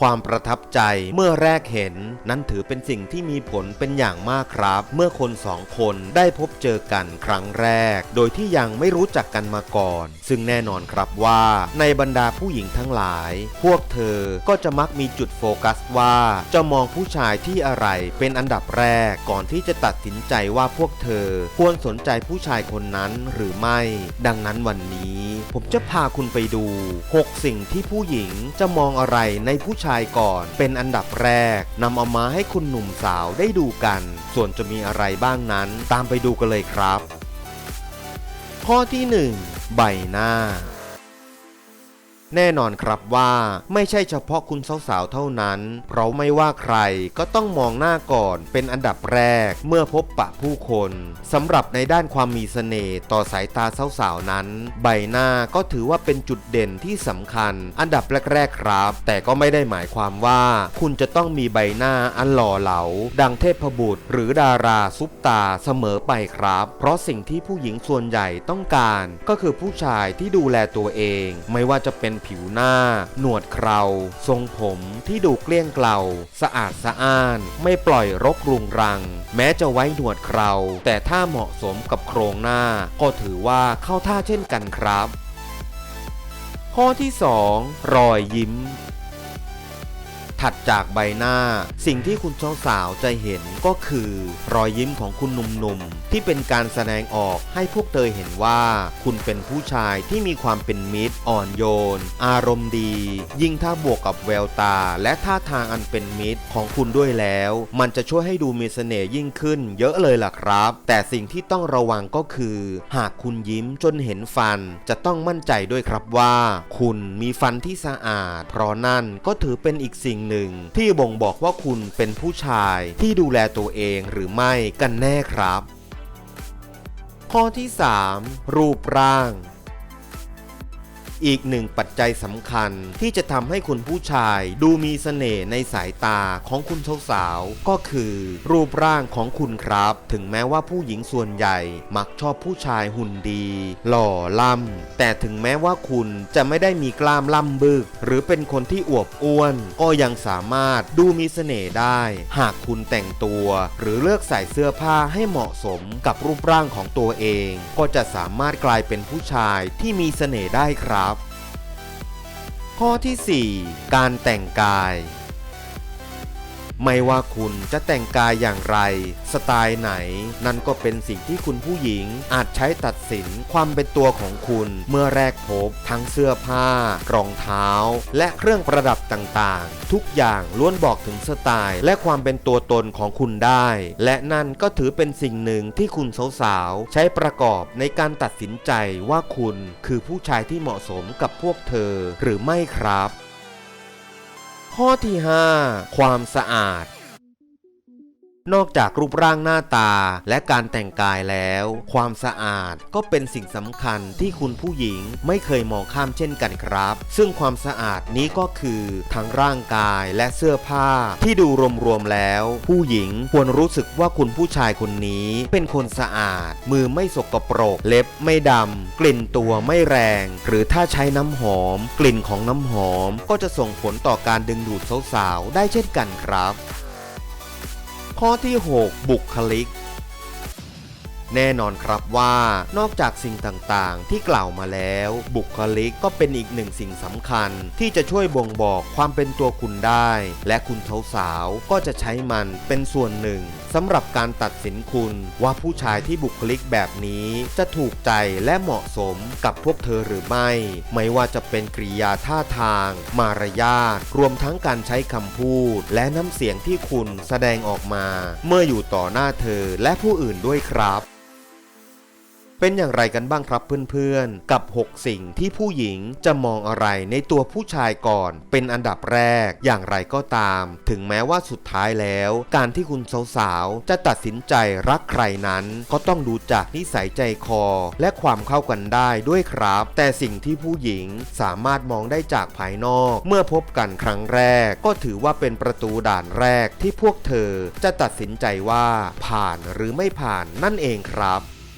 ความประทับใจเมื่อแรกเห็น นั้นถือเป็นสิ่งที่มีผลเป็นอย่างมากครับ เมื่อคนสองคนได้พบเจอกันครั้งแรก โดยที่ยังไม่รู้จักกันมาก่อน ซึ่งแน่นอนครับว่า ในบรรดาผู้หญิงทั้งหลาย พวกเธอก็จะมักมีจุดโฟกัสว่า จะมองผู้ชายที่อะไรเป็นอันดับแรกก่อนที่จะตัดสินใจว่าพวกเธอควรสนใจผู้ชายคนนั้นหรือไม่ ดังนั้นวันนี้ ผมจะพาคุณไปดู 6 สิ่งที่ผู้หญิงจะมองอะไรในผู้ชายก่อน เป็นอันดับแรกนำเอามาให้คุณหนุ่มสาวได้ดูกัน ส่วนจะมีอะไรบ้างนั้น ตามไปดูกันเลยครับ ข้อที่ 1 ใบหน้า แน่นอนครับว่าไม่ใช่เฉพาะคุณสาวๆเท่านั้น เพราะไม่ว่าใครก็ต้องมองหน้าก่อนเป็นอันดับแรกเมื่อพบปะผู้คนสำหรับในด้านความมีเสน่ห์ต่อสายตาสาวๆนั้น ใบหน้าก็ถือว่าเป็นจุดเด่นที่สำคัญ อันดับแรกๆครับ แต่ก็ไม่ได้หมายความว่า คุณจะต้องมีใบหน้าอันหล่อเหลา ดังเทพบุตร หรือดาราซุปตาเสมอไปครับ เพราะสิ่งที่ผู้หญิงส่วนใหญ่ต้องการ ก็คือผู้ชายที่ดูแลตัวเอง ไม่ว่าจะเป็นผิวหน้า หนวดเครา ทรงผมที่ดูเกลี้ยงเกลาสะอาดสะอ้าน ไม่ปล่อยรกรุงรัง แม้จะไว้หนวดเครา แต่ถ้าเหมาะสมกับโครงหน้า ก็ถือว่าเข้าท่าเช่นกันครับ ข้อที่ 2 รอยยิ้ม ถัดจากใบหน้า สิ่งที่คุณสาวๆจะเห็นก็คือ รอยยิ้มของคุณหนุ่มๆ ที่เป็นการแสดงออกให้พวกเธอเห็นว่า คุณเป็นผู้ชายที่มีความเป็นมิตร อ่อนโยน อารมณ์ดี ยิ่งถ้าบวกกับแววตา และท่าทางอันเป็นมิตรของคุณด้วยแล้ว มันจะช่วยให้ดูมีเสน่ห์ยิ่งขึ้น เยอะเลยล่ะครับ แต่สิ่งที่ต้องระวังก็คือ หากคุณยิ้มจนเห็นฟัน จะต้องมั่นใจด้วยครับว่า คุณมีฟันที่สะอาด เพราะนั่นก็ถือเป็นอีกสิ่งหนึ่ง ที่บ่งบอกว่าคุณเป็นผู้ชายที่ดูแลตัวเองหรือไม่กันแน่ครับ ข้อที่ 3 รูปร่าง อีกหนึ่งปัจจัยสำคัญที่จะทำให้คุณผู้ชายดูมีเสน่ห์ในสายตาของคุณสาวๆก็คือ รูปร่างของคุณครับ ถึงแม้ว่าผู้หญิงส่วนใหญ่มักชอบผู้ชายหุ่นดี หล่อล่ำแต่ถึงแม้ว่าคุณจะไม่ได้มีกล้ามล่ำบึก หรือเป็นคนที่อวบอ้วน ก็ยังสามารถดูมีเสน่ห์ได้ หากคุณแต่งตัว หรือเลือกใส่เสื้อผ้าให้เหมาะสมกับรูปร่างของตัวเอง ก็จะสามารถกลายเป็นผู้ชายที่มีเสน่ห์ได้ครับ ข้อที่ 4 การแต่งกาย ไม่ว่าคุณจะแต่งกายอย่างไร สไตล์ไหน นั่นก็เป็นสิ่งที่คุณผู้หญิงอาจใช้ตัดสินความเป็นตัวของคุณเมื่อแรกพบ ทั้งเสื้อผ้ารองเท้า และเครื่องประดับต่างๆ ทุกอย่างล้วนบอกถึงสไตล์ และความเป็นตัวตนของคุณได้ และนั่นก็ถือเป็นสิ่งหนึ่งที่คุณสาวๆใช้ประกอบในการตัดสินใจว่าคุณคือผู้ชายที่เหมาะสมกับพวกเธอหรือไม่ครับ ข้อที่ 5 ความสะอาด นอกจากรูปร่างหน้าตาและการแต่งกายแล้ว ความสะอาดก็เป็นสิ่งสำคัญที่คุณผู้หญิงไม่เคยมองข้ามเช่นกันครับ ซึ่งความสะอาดนี้ก็คือทั้งร่างกายและเสื้อผ้าที่ดูรวมๆแล้ว ผู้หญิงควรรู้สึกว่าคุณผู้ชายคนนี้เป็นคนสะอาด มือไม่สกปรก เล็บไม่ดำกลิ่นตัวไม่แรง หรือถ้าใช้น้ำหอม กลิ่นของน้ำหอมก็จะส่งผลต่อการดึงดูดสาวๆได้เช่นกันครับ ข้อที่ 6 บุคลิก แน่นอนครับว่านอกจากสิ่งต่างๆ ที่กล่าวมาแล้ว บุคลิกก็เป็นอีกหนึ่งสิ่งสำคัญ ที่จะช่วยบ่งบอกความเป็นตัวคุณได้ และคุณสาวๆก็จะใช้มันเป็นส่วนหนึ่งสำหรับการตัดสินคุณว่าผู้ชายที่บุคลิกแบบนี้จะถูกใจและเหมาะสมกับพวกเธอหรือไม่ ไม่ว่าจะเป็นกริยาท่าทาง มารยาทรวมทั้งการใช้คำพูด และน้ำเสียงที่คุณแสดงออกมา เมื่ออยู่ต่อหน้าเธอและผู้อื่นด้วยครับ เป็นอย่างไรกันบ้างครับเพื่อนๆ กับ 6 สิ่งที่ผู้หญิงจะมองอะไรในตัวผู้ชายก่อน เป็นอันดับแรกอย่างไรก็ตาม ถึงแม้ว่าสุดท้ายแล้ว การที่คุณสาวๆ จะตัดสินใจรักใครนั้น ก็ต้องดูจากนิสัยใจคอ และความเข้ากันได้ด้วยครับ แต่สิ่งที่ผู้หญิงสามารถมองได้จากภายนอก เมื่อพบกันครั้งแรก ก็ถือว่าเป็นประตูด่านแรกที่พวกเธอจะตัดสินใจว่าผ่านหรือไม่ผ่านนั่นเองครับ